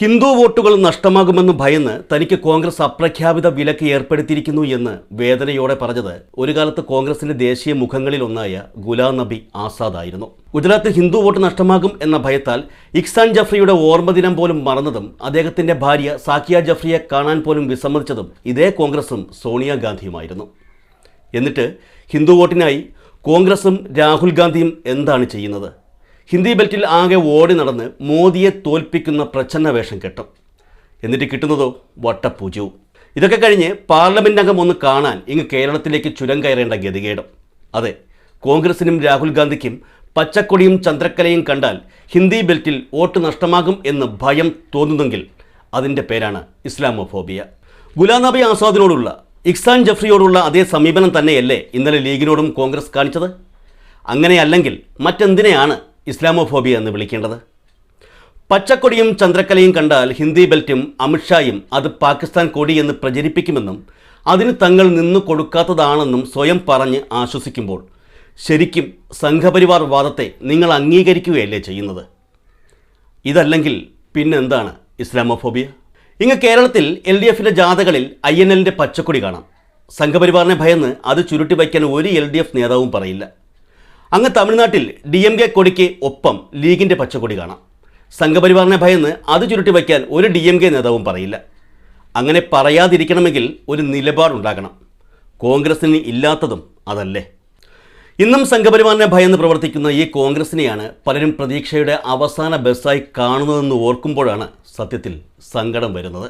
ഹിന്ദു വോട്ടുകൾ നഷ്ടമാകുമെന്ന് ഭയന്ന് തനിക്ക് കോൺഗ്രസ് അപ്രഖ്യാപിത വിലക്ക് ഏർപ്പെടുത്തിയിരിക്കുന്നു എന്ന് വേദനയോടെ പറഞ്ഞത് ഒരു കാലത്ത് കോൺഗ്രസിന്റെ ദേശീയ മുഖങ്ങളിലൊന്നായ ഗുലാം നബി ആസാദ് ആയിരുന്നു ഗുജറാത്തിൽ ഹിന്ദു വോട്ട് നഷ്ടമാകും എന്ന ഭയത്താൽ ഇക്സാൻ ജഫ്രിയുടെ ഓർമ്മദിനം പോലും മറന്നതും അദ്ദേഹത്തിന്റെ ഭാര്യ സാക്കിയ ജഫ്രിയെ കാണാൻ പോലും വിസമ്മതിച്ചതും ഇതേ കോൺഗ്രസും സോണിയാഗാന്ധിയുമായിരുന്നു. എന്നിട്ട് ഹിന്ദു വോട്ടിനായി കോൺഗ്രസും രാഹുൽ ഗാന്ധിയും എന്താണ് ചെയ്യുന്നത്? ഹിന്ദി ബെൽറ്റിൽ ആകെ ഓടി നടന്ന് മോദിയെ തോൽപ്പിക്കുന്ന പ്രച്ഛന്ന വേഷം കെട്ടും. എന്നിട്ട് കിട്ടുന്നതോ വട്ടപ്പൂജവും ഇതൊക്കെ കഴിഞ്ഞ് പാർലമെന്റ് അംഗം ഒന്ന് കാണാൻ ഇങ്ങ് കേരളത്തിലേക്ക് ചുരം കയറേണ്ട ഗതികേടും. അതെ കോൺഗ്രസിനും രാഹുൽ ഗാന്ധിക്കും പച്ചക്കൊടിയും ചന്ദ്രക്കലയും കണ്ടാൽ ഹിന്ദി ബെൽറ്റിൽ വോട്ട് നഷ്ടമാകും എന്ന് ഭയം തോന്നുന്നെങ്കിൽ അതിന്റെ പേരാണ് ഇസ്ലാമോഫോബിയ. ഗുലാം നബി ആസാദിനോടുള്ള ഇക്സാൻ ജഫ്രിയോടുള്ള അതേ സമീപനം തന്നെയല്ലേ ഇന്നലെ ലീഗിനോടും കോൺഗ്രസ് കാണിച്ചത്? അങ്ങനെയല്ലെങ്കിൽ മറ്റെന്തിനെയാണ് ഇസ്ലാമോഫോബിയ എന്ന് വിളിക്കേണ്ടത്? പച്ചക്കൊടിയും ചന്ദ്രക്കലയും കണ്ടാൽ ഹിന്ദി ബെൽറ്റും അമിത്ഷായും അത് പാകിസ്ഥാൻ കൊടിയെന്ന് പ്രചരിപ്പിക്കുമെന്നും അതിന് തങ്ങൾ നിന്നു കൊടുക്കാത്തതാണെന്നും സ്വയം പറഞ്ഞ് ആശ്വസിക്കുമ്പോൾ ശരിക്കും സംഘപരിവാർ വാദത്തെ നിങ്ങൾ അംഗീകരിക്കുകയല്ലേ ചെയ്യുന്നത്? ഇതല്ലെങ്കിൽ പിന്നെന്താണ് ഇസ്ലാമോഫോബിയ? ഇങ്ങ് കേരളത്തിൽ എൽ ഡി എഫിന്റെ ജാഥകളിൽ ഐ എൻ എല്ലിന്റെ പച്ചക്കൊടി കാണാം. സംഘപരിവാറിനെ ഭയന്ന് അത് ചുരുട്ടി വയ്ക്കാൻ ഒരു എൽ ഡി എഫ് നേതാവും പറയില്ല. അങ്ങ് തമിഴ്നാട്ടിൽ ഡി എം കെ കൊടിക്ക് ഒപ്പം ലീഗിന്റെ പച്ചക്കൊടി കാണാം. സംഘപരിവാറിനെ ഭയന്ന് അത് ചുരുട്ടി വയ്ക്കാൻ ഒരു ഡി എം കെ നേതാവും പറയില്ല. അങ്ങനെ പറയാതിരിക്കണമെങ്കിൽ ഒരു നിലപാടുണ്ടാകണം കോൺഗ്രസ്സിന് ഇല്ലാത്തതും അതല്ലേ? ഇന്നും സംഘപരിവാറിനെ ഭയന്ന് പ്രവർത്തിക്കുന്ന ഈ കോൺഗ്രസിനെയാണ് പലരും പ്രതീക്ഷയുടെ അവസാന ബസ്സായി കാണുന്നതെന്ന് ഓർക്കുമ്പോഴാണ് സത്യത്തിൽ സങ്കടം വരുന്നത്.